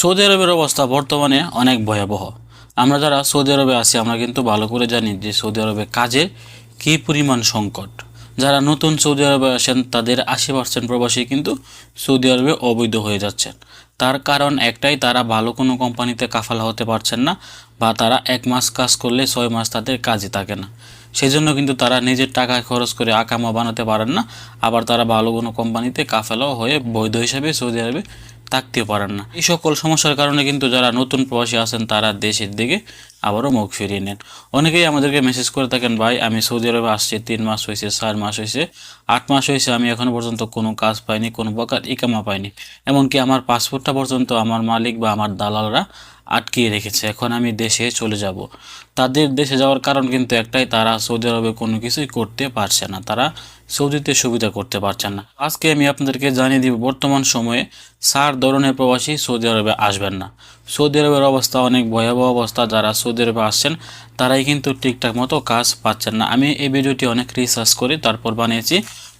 Saudi আরবের অবস্থা বর্তমানে অনেক ভয়াবহ। আমরা যারা সৌদি আরবে আছি, আমরা কিন্তু ভালো করে জানি যে সৌদি আরবে কাজের কী পরিমাণ সংকট। যারা নতুন সৌদি আরবে আসেন, তাদের আশি পার্সেন্ট প্রবাসী কিন্তু সৌদি আরবে অবৈধ হয়ে যাচ্ছেন। তার কারণ একটাই, তারা ভালো কোনো কোম্পানিতে কাফালা হতে পারছেন না বা তারা এক মাস কাজ করলে ছয় মাস তাদের কাজই থাকে না। সেই জন্য কিন্তু তারা নিজের টাকা খরচ করে আকামা বানাতে পারেন না। আবার তারা ভালো কোনো কোম্পানিতে কাফেলাও হয়ে বৈধ হিসাবে সৌদি আরবে থাকতেও পারেন না। এই সকল সমস্যার কারণে কিন্তু যারা নতুন প্রবাসী আছেন, তারা দেশের দিকে আবারও মুখ ফিরিয়ে নেন। অনেকেই আমাদেরকে মেসেজ করে থাকেন, ভাই, আমি সৌদি আরবে আসছি, তিন মাস হয়েছে, চার মাস হয়েছে, আট মাস হয়েছে, আমি এখনও পর্যন্ত কোনো কাজ পাইনি, কোনো প্রকার ইকামা পাইনি। এমনকি আমার পাসপোর্টটা পর্যন্ত আমার মালিক বা আমার দালালরা আটকিয়ে রেখেছে, এখন আমি দেশে চলে যাব। তাদের দেশে যাওয়ার কারণ কিন্তু একটাই, তারা সৌদি আরবে কোনো কিছুই করতে পারছে না, তারা সৌদিতে সুবিধা করতে পারছেন না। আজকে আমি আপনাদেরকে জানিয়ে দিব, বর্তমান সময়ে সার ধরনের প্রবাসী সৌদি আরবে আসবেন না। সৌদি আরবের অবস্থা অনেক ভয়াবহ অবস্থা, যারা সৌদি আরবে আসছেন তারাই কিন্তু ঠিকঠাক মতো কাজ পাচ্ছেন না। আমি এই ভিডিওটি অনেক রিসার্চ করে তারপর বানিয়েছি।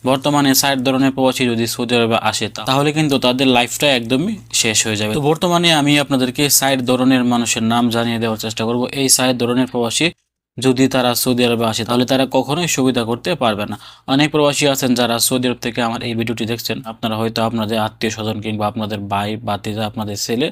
বর্তমানে ষাট ধরনের প্রবাসী যদি সৌদি আরবে আসে তাহলে কিন্তু তাদের লাইফটা একদমই শেষ হয়ে যাবে। তো বর্তমানে আমি আপনাদেরকে ষাট ধরনের মানুষের নাম জানিয়ে দেওয়ার চেষ্টা করব। এই ষাট ধরনের প্রবাসী যদি তারা সৌদি আরবে আসে, তাহলে তারা কখনোই সুবিধা করতে পারবে না। অনেক প্রবাসী আছেন যারা সৌদি আরব থেকে আমার এই ভিডিওটি দেখছেন। আপনারা হয়তো আপনাদের আত্মীয় স্বজন কিংবা আপনাদের ভাই বাতিজা আপনাদের ছেলে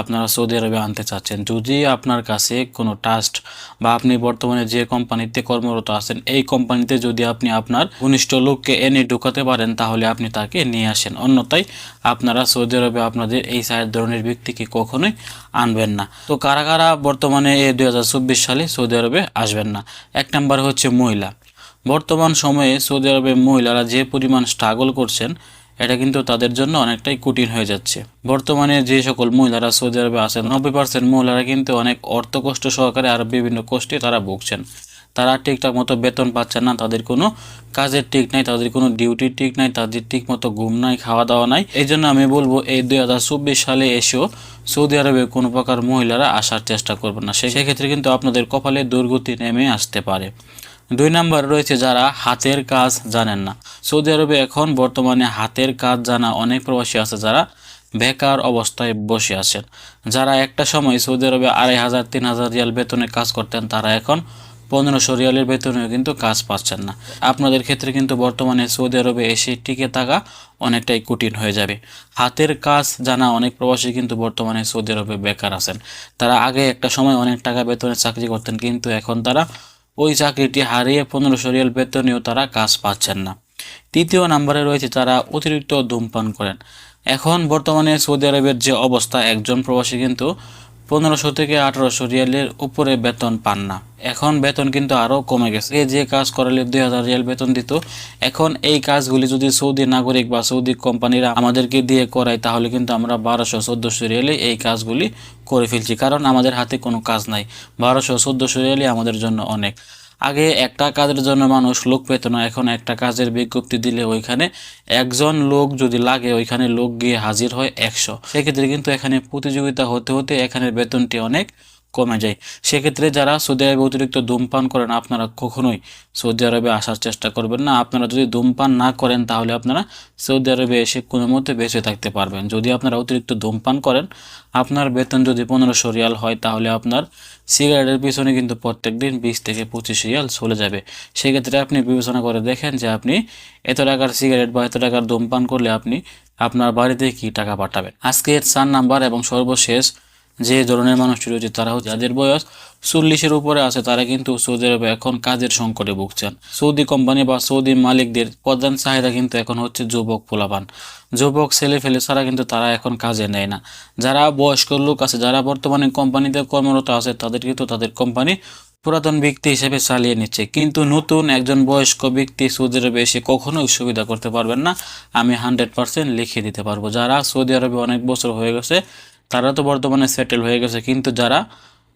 আপনারা সৌদি আরবে আনতে চাচ্ছেন। যদি আপনার কাছে কোনো ট্রাস্ট বা আপনি বর্তমানে যে কোম্পানিতে কর্মরত আছেন, এই কোম্পানিতে যদি আপনি আপনার ঘনিষ্ঠ লোককে এনে ঢুকাতে পারেন, তাহলে আপনি তাকে নিয়ে আসেন। অন্যথায় আপনারা সৌদি আরবে আপনাদের এই সাইড ধরনের ব্যক্তিকে কখনোই আনবেন না। তো কারা কারা বর্তমানে দুই সালে সৌদি আরবে আসবেন না। এক নাম্বার হচ্ছে মহিলা। বর্তমান সময়ে সৌদি আরবে মহিলারা যে পরিমাণ স্ট্রাগল করছেন, এটা কিন্তু তাদের জন্য অনেকটাই কঠিন হয়ে যাচ্ছে। বর্তমানে যে সকল মহিলারা সৌদি আরবে আছেন, নব্বই পার্সেন্ট মহিলারা কিন্তু অনেক অর্থ কষ্ট সহকারে আর বিভিন্ন কষ্টে তারা ভুগছেন। তারা ঠিকঠাক মতো বেতন পাচ্ছেন না, তাদের কোনো কাজের ঠিক নাই, তাদের কোনো ডিউটির ঠিক নাই, তাদের ঠিক মতো ঘুম নাই খাওয়া দাওয়া নাই। এই জন্য আমি বলব, এই দুই সালে এসেও সৌদি আরবে কোনো প্রকার মহিলারা আসার চেষ্টা করবে না। সেক্ষেত্রে কিন্তু আপনাদের কপালে দুর্গতি নেমে আসতে পারে। দুই নাম্বার রয়েছে যারা হাতের কাজ জানেন না। সৌদি আরবে এখন বর্তমানে হাতের কাজ জানা অনেক প্রবাসী আছে যারা বেকার অবস্থায় বসে আছেন। যারা একটা সময় সৌদি আরবে আড়াই হাজার, তিন হাজার রিয়াল বেতনে কাজ করতেন, তারা এখন পনেরোশো রিয়ালের বেতনেও কিন্তু কাজ পাচ্ছেন না। আপনাদের ক্ষেত্রে কিন্তু বর্তমানে সৌদি আরবে এসে টিকে থাকা অনেকটাই কঠিন হয়ে যাবে। হাতের কাজ জানা অনেক প্রবাসী কিন্তু বর্তমানে সৌদি আরবে বেকার আছেন। তারা আগে একটা সময় অনেক টাকা বেতনে চাকরি করতেন, কিন্তু এখন তারা ওই চাকরিটি হারিয়ে পনেরোশো রিয়াল বেতনেও তারা কাজ পাচ্ছেন না। তৃতীয় নাম্বারে রয়েছে তারা অতিরিক্ত ধূমপান করেন। এখন বর্তমানে সৌদি আরবের যে অবস্থা, একজন প্রবাসী কিন্তু পনেরোশো থেকে আঠারোশো রিয়ালের উপরে বেতন পান না। এখন বেতন কিন্তু আরও কমে গেছে। যে কাজ করালে দুই হাজার রিয়াল বেতন দিত, এখন এই কাজগুলি যদি সৌদি নাগরিক বা সৌদি কোম্পানিরা আমাদেরকে দিয়ে করায়, তাহলে কিন্তু আমরা বারোশো চোদ্দোশো রিয়ালে এই কাজগুলি করে ফেলছি। কারণ আমাদের হাতে কোনো কাজ নাই। বারোশো চোদ্দোশো রিয়ালই আমাদের জন্য অনেক। আগে একটা কাজের জন্য মানুষ লোক পেত না, এখন একটা কাজের বিজ্ঞপ্তি দিলে ওইখানে একজন লোক যদি লাগে, ওইখানে লোক গিয়ে হাজির হয় একশো। সেক্ষেত্রে কিন্তু এখানে প্রতিযোগিতা হতে হতে এখানের বেতনটি অনেক কমে যায়। সেক্ষেত্রে যারা সৌদি আরবে অতিরিক্ত ধূমপান করেন, আপনারা কখনোই সৌদি আরবে আসার চেষ্টা করবেন না। আপনারা যদি ধূমপান না করেন, তাহলে আপনারা সৌদি আরবে এসে কোনো মতে বেঁচে থাকতে পারবেন। যদি আপনারা অতিরিক্ত ধূমপান করেন, আপনার বেতন যদি পনেরোশো রিয়াল হয়, তাহলে আপনার সিগারেটের পিছনে কিন্তু প্রত্যেক দিন বিশ থেকে পঁচিশ রিয়াল চলে যাবে। সেক্ষেত্রে আপনি বিবেচনা করে দেখেন যে আপনি এত টাকার সিগারেট বা এত টাকার ধূমপান করলে আপনি আপনার বাড়িতে কি টাকা পাঠাবেন। আজকের চার নাম্বার এবং সর্বশেষ যে ধরনের মানুষটি রয়েছে তারা হচ্ছে যাদের বয়স চল্লিশের উপরে আছে, তারা কিন্তু সৌদি আরবে এখন কাজের সংকটে ভুগছেন। সৌদি কোম্পানি বা সৌদি মালিকদের প্রধান চাহিদা কিন্তু এখন হচ্ছে যুবক পোলাপান। যুবক ছেলে ফেলে ছাড়া কিন্তু তারা এখন কাজে নেয় না। যারা বয়স্ক লোক আছে, যারা বর্তমানে কোম্পানিতে কর্মরত আছে, তাদের কিন্তু তাদের কোম্পানি পুরাতন ব্যক্তি হিসেবে চালিয়ে নিচ্ছে। কিন্তু নতুন একজন বয়স্ক ব্যক্তি সৌদি আরবে এসে কখনোই সুবিধা করতে পারবেন না। আমি হান্ড্রেড পার্সেন্ট লিখে দিতে পারব। যারা সৌদি আরবে অনেক বছর হয়ে গেছে তারা তো বর্তমানে সেটেল হয়ে গেছে। কিন্তু যারা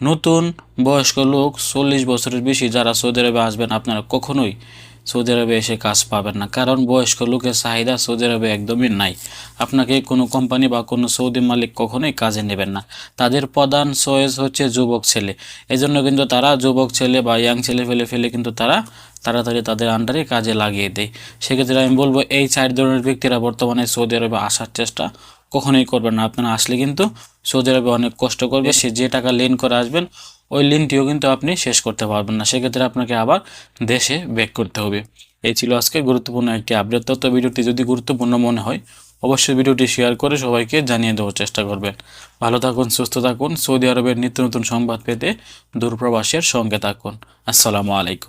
নতুন বয়স্ক লোক, চল্লিশ বছরের বেশি যারা সৌদি আরবে আসবেন, আপনারা কখনোই সৌদি আরবে এসে কাজ পাবেন না। কারণ বয়স্ক লোকের চাহিদা সৌদি আরবে একদমই নাই। আপনাকে কোনো কোম্পানি বা কোনো সৌদি মালিক কখনোই কাজে নেবেন না। তাদের প্রধান চয়েস হচ্ছে যুবক ছেলে। এজন্য কিন্তু তারা যুবক ছেলে বা ইয়াং ছেলে ফেলে ফেলে কিন্তু তারা তাড়াতাড়ি তাদের আন্ডারে কাজে লাগিয়ে দেয়। সেক্ষেত্রে আমি বলব, এই চার ধরনের ব্যক্তিরা বর্তমানে সৌদি আরবে আসার চেষ্টা কখনোই করবেন না। আপনারা আসলে কিন্তু সৌদি আরবে অনেক কষ্ট করবে, সে যে টাকা লেন করে আসবেন, ওই লিনটিও কিন্তু আপনি শেষ করতে পারবেন না। সেক্ষেত্রে আপনাকে আবার দেশে ব্যাক করতে হবে। এই ছিল আজকে গুরুত্বপূর্ণ একটি আপডেট তথ্য ভিডিওটি যদি গুরুত্বপূর্ণ মনে হয়, অবশ্যই ভিডিওটি শেয়ার করে সবাইকে জানিয়ে দেওয়ার চেষ্টা করবেন। ভালো থাকুন, সুস্থ থাকুন। সৌদি আরবের নিত্য নতুন সংবাদ পেতে দূরপ্রবাসের সঙ্গে থাকুন। আসসালামু আলাইকুম।